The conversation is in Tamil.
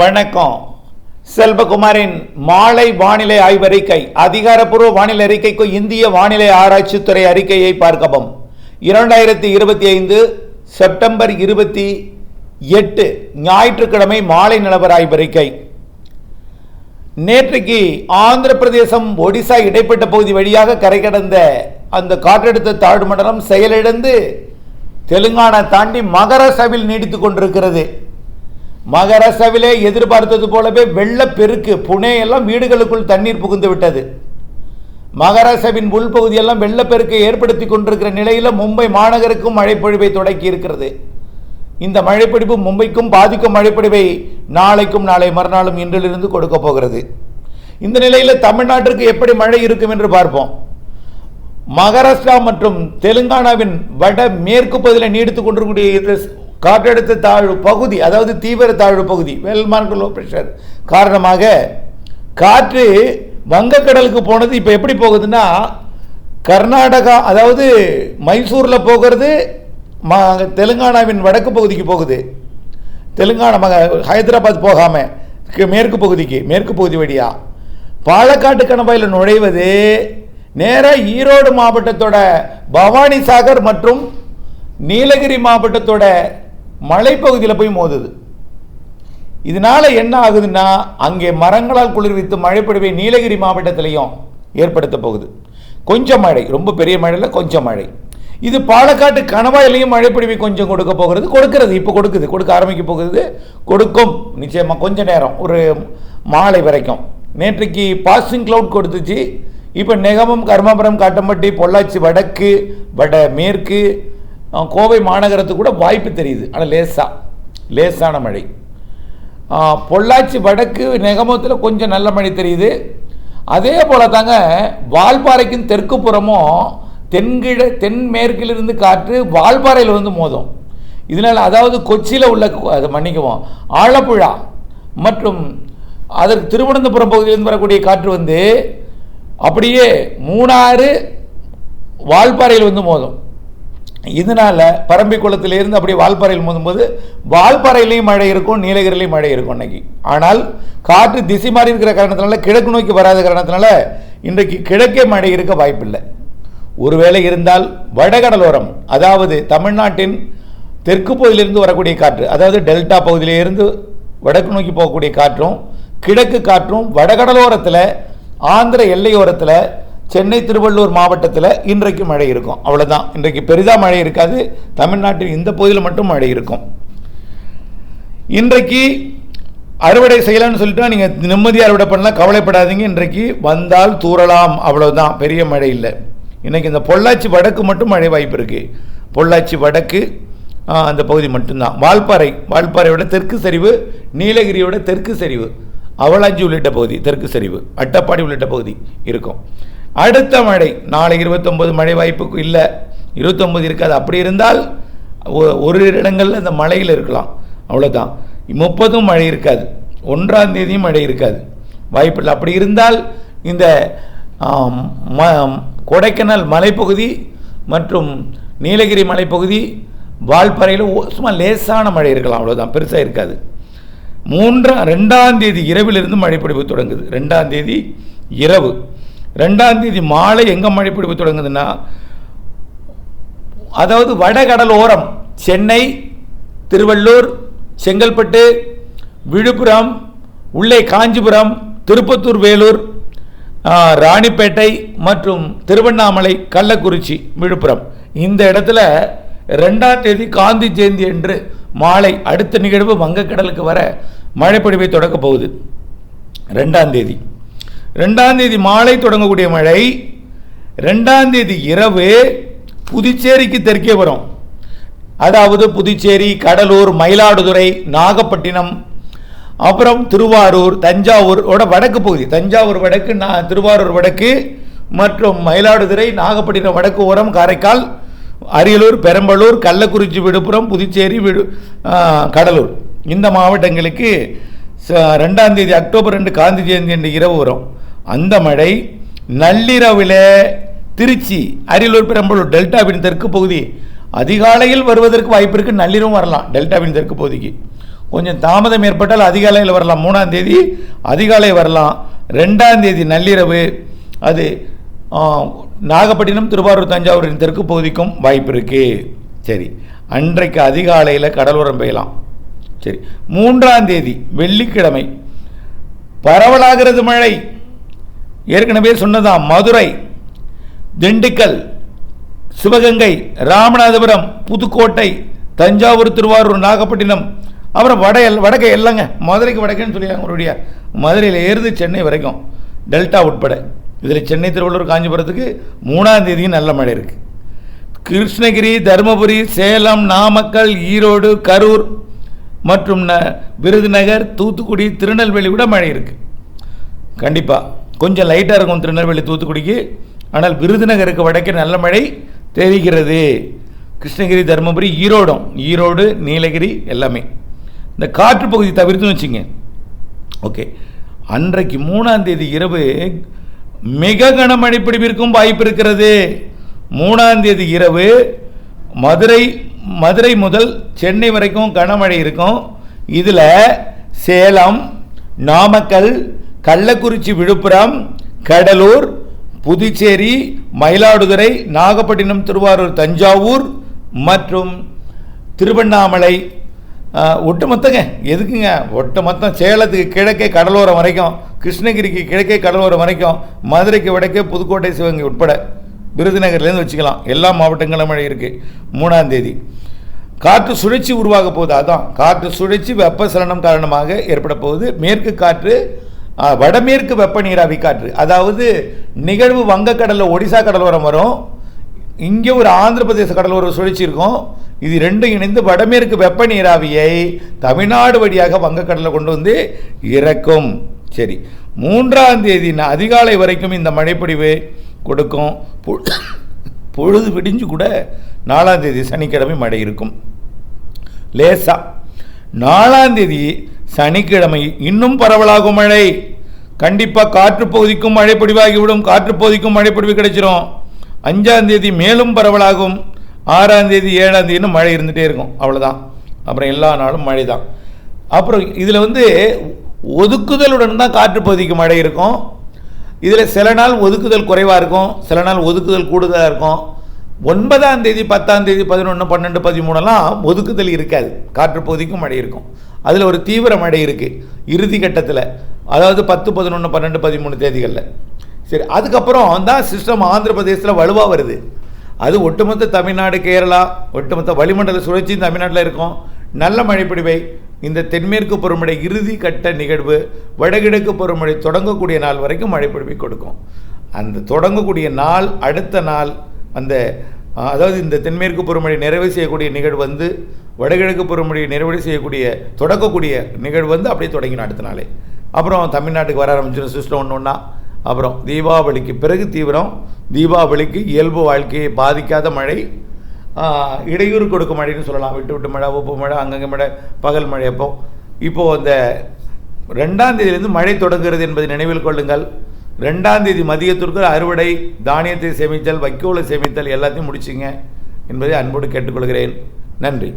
வணக்கம். செல்வகுமாரின் மாலை வானிலை ஆய்வறிக்கை அதிகாரப்பூர்வ வானிலை அறிக்கைக்கு இந்திய வானிலை ஆராய்ச்சித்துறை அறிக்கையை பார்க்கவும். இரண்டாயிரத்தி இருபத்தி ஐந்து செப்டம்பர் இருபத்தி எட்டு ஞாயிற்றுக்கிழமை மாலை நிலவர ஆய்வறிக்கை நேற்றைக்கு ஆந்திர பிரதேசம் ஒடிசா இடைப்பட்ட பகுதி வழியாக கரை கடந்த அந்த காற்றழுத்த தாழ்வு மண்டலம் செயலிழந்து தெலுங்கானா தாண்டி மகாராஷ்டிராவில் நீடித்துக் கொண்டிருக்கிறது. மகாராஷ்டிராவிலே எதிர்பார்த்தது போலவே வெள்ளப்பெருக்கு புனே எல்லாம் வீடுகளுக்குள் தண்ணீர் புகுந்து விட்டது. மகாராஷ்டிராவின் உள்பகுதியெல்லாம் வெள்ளப்பெருக்கை ஏற்படுத்தி கொண்டிருக்கிற நிலையில் மும்பை மாநகருக்கும் மழைப்பொழிவை தொடக்கி இருக்கிறது. இந்த மழைப்பிடிப்பு மும்பைக்கும் பாதிக்கும் மழைப்பிடிவை நாளைக்கும் நாளை மறுநாளும் இன்றிலிருந்து கொடுக்க போகிறது. இந்த நிலையில் தமிழ்நாட்டிற்கு எப்படி மழை இருக்கும் என்று பார்ப்போம். மகாராஷ்டிரா மற்றும் தெலுங்கானாவின் வட மேற்கு பகுதியில் நீடித்துக் கொண்டிருக்கக்கூடிய காற்றழுத்த தாழ்வு பகுதி அதாவது தீவிர தாழ்வு பகுதி வெல்மார்க் லோ ப்ரெஷர் காரணமாக காற்று வங்கக்கடலுக்கு போனது இப்போ எப்படி போகுதுன்னா கர்நாடகா அதாவது மைசூரில் போகிறது மா தெலுங்கானாவின் வடக்கு பகுதிக்கு போகுது. தெலுங்கானா மக ஹைதராபாத் போகாமல் மேற்கு பகுதிக்கு மேற்கு பகுதி வழியாக பாலக்காட்டு கணவாயில் நுழைவது நேராக ஈரோடு மாவட்டத்தோட பவானி சாகர் மற்றும் நீலகிரி மாவட்டத்தோட மலைப்பகுதியில் போய் மோதுது. இதனால என்ன ஆகுதுன்னா அங்கே மரங்களால் குளிர்வித்து மழைப்பொழிவை நீலகிரி மாவட்டத்திலையும் ஏற்படுத்த போகுது. கொஞ்சம் மழை ரொம்ப பெரிய மழையில் கொஞ்சம் மழை. இது பாலக்காட்டு கணவாயிலையும் மழைப்பொழிவை கொஞ்சம் கொடுக்க போகிறது கொடுக்கிறது இப்போ கொடுக்குது கொடுக்க ஆரம்பிக்க போகுது. கொடுக்கும் நிச்சயமாக கொஞ்ச நேரம் ஒரு மாலை வரைக்கும். நேற்றைக்கு பாசிங் கிளவுட் கொடுத்துச்சு இப்போ நெகமம் கர்மபுரம் காட்டம்பட்டி பொள்ளாச்சி வடக்கு வட மேற்கு கோவை மாநகரத்துக்கு கூட வாய்ப்பு தெரியுது. ஆனால் லேசாக லேசான மழை. பொள்ளாச்சி வடக்கு நெகமத்தில் கொஞ்சம் நல்ல மழை தெரியுது. அதே போல தாங்க வால்பாறைக்கும் தெற்கு புறமும் தென்கிழ தென்மேற்கிலிருந்து காற்று வால்பாறையில் வந்து மோதும். இதனால் அதாவது கொச்சியில் உள்ள அதை மன்னிக்குவோம் ஆலப்புழா மற்றும் அதற்கு திருவனந்தபுரம் பகுதியிலிருந்து வரக்கூடிய காற்று வந்து அப்படியே மூணாறு வால்பாறையில் வந்து மோதும். இதனால பரம்பிக்குளத்திலிருந்து அப்படியே வால்பாறையில் மோதும்போது வால்பாறையிலையும் மழை இருக்கும் நீலகிரிலையும் மழை இருக்கும் இன்னைக்கு ஆனால் காற்று திசை மாறி இருக்கிற காரணத்தினால கிழக்கு நோக்கி வராத காரணத்தினால இன்றைக்கு கிழக்கே மழை இருக்க வாய்ப்பில்லை. ஒருவேளை இருந்தால் வடகடலோரம் அதாவது தமிழ்நாட்டின் தெற்கு பகுதியிலிருந்து வரக்கூடிய காற்று அதாவது டெல்டா பகுதியிலிருந்து வடக்கு நோக்கி போகக்கூடிய காற்றும் கிழக்கு காற்றும் வடகடலோரத்தில் ஆந்திர எல்லையோரத்தில் சென்னை திருவள்ளூர் மாவட்டத்தில் இன்றைக்கு மழை இருக்கும். அவ்வளோதான் இன்றைக்கு பெரிதாக மழை இருக்காது. தமிழ்நாட்டின் இந்த பகுதியில் மட்டும் மழை இருக்கும். இன்றைக்கு அறுவடை செய்யலாம்னு சொல்லிட்டு நீங்கள் நிம்மதியாக அறுவடை பண்ணலாம். கவலைப்படாதீங்க. இன்றைக்கு வந்தால் தூறலாம். அவ்வளோதான் பெரிய மழை இல்லை. இன்றைக்கி இந்த பொள்ளாச்சி வடக்கு மட்டும் மழை வாய்ப்பு இருக்குது பொள்ளாச்சி வடக்கு அந்த பகுதி மட்டும்தான். வால்பாறை. வால்பாறையோட தெற்கு சரிவு நீலகிரியோட தெற்கு சரிவு. அவலாஞ்சி உள்ளிட்ட பகுதி தெற்கு சரிவு. அட்டப்பாடி உள்ளிட்ட பகுதி இருக்கும். அடுத்த மழை நாளை இருபத்தொம்பது மழை வாய்ப்புக்கு இல்லை. இருபத்தொம்பது இருக்காது. அப்படி இருந்தால் ஒரு இடங்களில் இந்த மழையில் இருக்கலாம். அவ்வளோதான் முப்பதும் மழை இருக்காது. ஒன்றாம் தேதியும் மழை இருக்காது. வாய்ப்பில்லை அப்படி இருந்தால் இந்த ம- கொடைக்கானல் மலைப்பகுதி மற்றும் நீலகிரி மலைப்பகுதி வால்பாறையில் சும்மா லேசான மழை இருக்கலாம். அவ்வளோதான் பெருசாக இருக்காது. மூன்றாம் ரெண்டாம் தேதி இரவிலிருந்து மழைப்பிடிப்பு தொடங்குது. ரெண்டாம் தேதி இரவு. ரெண்டாம் தேதி மாலை எங்கே மழைப்பிடிப்பு தொடங்குதுன்னா அதாவது வடகடல் ஓரம் சென்னை திருவள்ளூர் செங்கல்பட்டு விழுப்புரம் உள்ளே காஞ்சிபுரம் திருப்பத்தூர் வேலூர் ராணிப்பேட்டை மற்றும் திருவண்ணாமலை கள்ளக்குறிச்சி விழுப்புரம். இந்த இடத்துல ரெண்டாம் தேதி காந்தி ஜெயந்தி என்று மாலை அடுத்த நிகழ்வு வங்கக்கடலுக்கு வர மழைப்பொழிவை தொடக்க போகுது. ரெண்டாம் தேதி. ரெண்டாம் தேதி மாலை தொடங்கக்கூடிய மழை ரெண்டாம் தேதி இரவு புதுச்சேரிக்கு தெற்கே வரும். அதாவது புதுச்சேரி கடலூர் மயிலாடுதுறை நாகப்பட்டினம் அப்புறம் திருவாரூர் தஞ்சாவூர் வடக்கு பகுதி. தஞ்சாவூர் வடக்கு நான் திருவாரூர் வடக்கு மற்றும் மயிலாடுதுறை நாகப்பட்டினம் வடக்கு ஓரம் காரைக்கால் அரியலூர் பெரம்பலூர் கள்ளக்குறிச்சி விழுப்புரம் புதுச்சேரி விழு கடலூர். இந்த மாவட்டங்களுக்கு ரெண்டாம் தேதி அக்டோபர் ரெண்டு காந்தி ஜெயந்தி என்று இரவு வரும். அந்த மழை நள்ளிரவில் திருச்சி அரியலூர் பெரம்பலூர் டெல்டாவின் தெற்கு பகுதி அதிகாலையில் வருவதற்கு வாய்ப்பு இருக்குது நள்ளிரவும் வரலாம் டெல்டாவின் தெற்கு பகுதிக்கு. கொஞ்சம் தாமதம் ஏற்பட்டால் அதிகாலையில் வரலாம் மூணாம் தேதி அதிகாலை வரலாம். ரெண்டாம் தேதி நள்ளிரவு அது நாகப்பட்டினம் திருவாரூர் தஞ்சாவூரின் தெற்கு பகுதிக்கும் வாய்ப்பு இருக்குது சரி அன்றைக்கு அதிகாலையில் கடலோரம் பெய்யலாம். சரி மூன்றாம் தேதி வெள்ளிக்கிழமை. பரவலாகிறது மழை. ஏற்கனவே சொன்னதாம் மதுரை திண்டுக்கல் சிவகங்கை ராமநாதபுரம் புதுக்கோட்டை தஞ்சாவூர் திருவாரூர் நாகப்பட்டினம். அப்புறம் வட எல் எல்லாங்க. மதுரைக்கு வடக்குன்னு சொல்லியாங்க உங்களுடைய மதுரையில் ஏறுது சென்னை வரைக்கும். டெல்டா உட்பட. இதில் சென்னை திருவள்ளூர் காஞ்சிபுரத்துக்கு மூணாம் தேதியும் நல்ல மழை இருக்குது கிருஷ்ணகிரி தருமபுரி சேலம் நாமக்கல் ஈரோடு கரூர் மற்றும் ந விருதுநகர் தூத்துக்குடி திருநெல்வேலி விட மழை இருக்குது கண்டிப்பாக கொஞ்சம் லைட்டாக இருக்கும் திருநெல்வேலி தூத்துக்குடிக்கு. ஆனால் விருதுநகருக்கு வடக்கே நல்ல மழை தெரிகிறது. கிருஷ்ணகிரி தருமபுரி ஈரோடும். ஈரோடு நீலகிரி எல்லாமே. இந்த காற்று பகுதி தவிர்த்துன்னு வச்சுங்க. ஓகே. அன்றைக்கு மூணாம் தேதி இரவு மிக கனமழை பிடிப்பிற்கும் வாய்ப்பு இருக்கிறது. மூணாம் தேதி இரவு மதுரை மதுரை முதல் சென்னை வரைக்கும் கனமழை இருக்கும். இதில் சேலம் நாமக்கல் கள்ளக்குறிச்சி விழுப்புரம் கடலூர் புதுச்சேரி மயிலாடுதுறை நாகப்பட்டினம் திருவாரூர் தஞ்சாவூர் மற்றும் திருவண்ணாமலை. ஒட்டுமொத்தங்க எதுக்குங்க? ஒட்டுமொத்தம் சேலத்துக்கு கிழக்கே கடலோரம் வரைக்கும் கிருஷ்ணகிரிக்கு கிழக்கே கடலோரம் வரைக்கும் மதுரைக்கு வடக்கே புதுக்கோட்டை சிவகங்கை உட்பட. விருதுநகர்லேருந்து வச்சுக்கலாம். எல்லா மாவட்டங்களும் மழை இருக்குது மூணாம் தேதி. காற்று சுழற்சி உருவாக போகுது அதான். காற்று சுழற்சி வெப்பசலனம் காரணமாக ஏற்பட போகுது. மேற்கு காற்று வடமேற்கு வெப்ப நீராவி காற்று. அதாவது நிகழ்வு வங்கக்கடலில் ஒடிசா கடலோரம் வரும். இங்கே ஒரு ஆந்திர பிரதேச கடலோர சுழற்சி இருக்கும். இது ரெண்டும் இணைந்து வடமேற்கு வெப்ப நீராவியை தமிழ்நாடு வழியாக வங்கக்கடலில் கொண்டு வந்து இறக்கும். சரி. மூன்றாம் தேதி அதிகாலை வரைக்கும் இந்த மழைப்பொழிவு கொடுக்கும். பொழுது விடிஞ்சு கூட நாலாம் தேதி சனிக்கிழமை மழை இருக்கும். லேசா நாலாம் தேதி சனிக்கிழமை இன்னும் பரவலாகும் மழை. கண்டிப்பாக காற்றுப்பகுதிக்கும் மழை பொடிவாகிவிடும். காற்றுப்பகுதிக்கும் மழை கிடைச்சிரும். அஞ்சாம் தேதி மேலும் பரவலாகும். ஆறாம் தேதி ஏழாம் தேதினு மழை இருந்துகிட்டே இருக்கும். அவ்வளோதான் அப்புறம் எல்லா நாளும் மழை தான் அப்புறம் இதில் வந்து ஒதுக்குதலுடன் தான் காற்றுப்பகுதிக்கு மழை இருக்கும். இதில் சில நாள் ஒதுக்குதல் குறைவாக இருக்கும் சில நாள் ஒதுக்குதல் கூடுதலாக இருக்கும். ஒன்பதாம் தேதி பத்தாம் தேதி பதினொன்று பன்னெண்டு பதிமூணுலாம் ஒதுக்குதல் இருக்காது. காற்றுப்பகுதிக்கும் மழை இருக்கும். அதில் ஒரு தீவிர மழை இருக்குது இறுதி கட்டத்தில். அதாவது பத்து பதினொன்று பன்னெண்டு பதிமூணு தேதிகளில். சரி அதுக்கப்புறம் தான் சிஸ்டம் ஆந்திர பிரதேசத்தில் வலுவாக வருது. அது ஒட்டுமொத்த தமிழ்நாடு கேரளா ஒட்டுமொத்த வளிமண்டல சுழற்சியும் தமிழ்நாட்டில் இருக்கும். நல்ல மழை பிடிவை இந்த தென்மேற்கு பருவமழை இறுதி கட்ட நிகழ்வு வடகிழக்கு பருவமழை தொடங்கக்கூடிய நாள் வரைக்கும் மழை பொழிவை கொடுக்கும். அந்த தொடங்கக்கூடிய நாள் அடுத்த நாள் அந்த அதாவது இந்த தென்மேற்கு பருவமழை நிறைவு செய்யக்கூடிய நிகழ்வு வந்து வடகிழக்கு பருவமழையை நிறைவு செய்யக்கூடிய தொடக்கக்கூடிய நிகழ்வு வந்து அப்படியே தொடங்கின அடுத்த நாளே. அப்புறம் தமிழ்நாட்டுக்கு வர ஆரம்பிச்சிடும். சிஸ்டம் ஒன்று ஒன்றா அப்புறம் தீபாவளிக்கு பிறகு தீவிரம். தீபாவளிக்கு இயல்பு வாழ்க்கையை பாதிக்காத மழை. இடையூறு கொடுக்கும் மழைன்னு சொல்லலாம். விட்டு விட்டு மழை உப்பு மழை அங்கங்கே மழை பகல் மழை. அப்போ இப்போது அந்த ரெண்டாம் தேதியிலேருந்து மழை தொடங்குகிறது என்பதை நினைவில் கொள்ளுங்கள். ரெண்டாம் தேதி மதியத்திற்கு அறுவடை தானியத்தை சேமித்தல் வைக்கோலை சேமித்தல் எல்லாத்தையும் முடிச்சிங்க என்பதை அன்போடு கேட்டுக்கொள்கிறேன். நன்றி.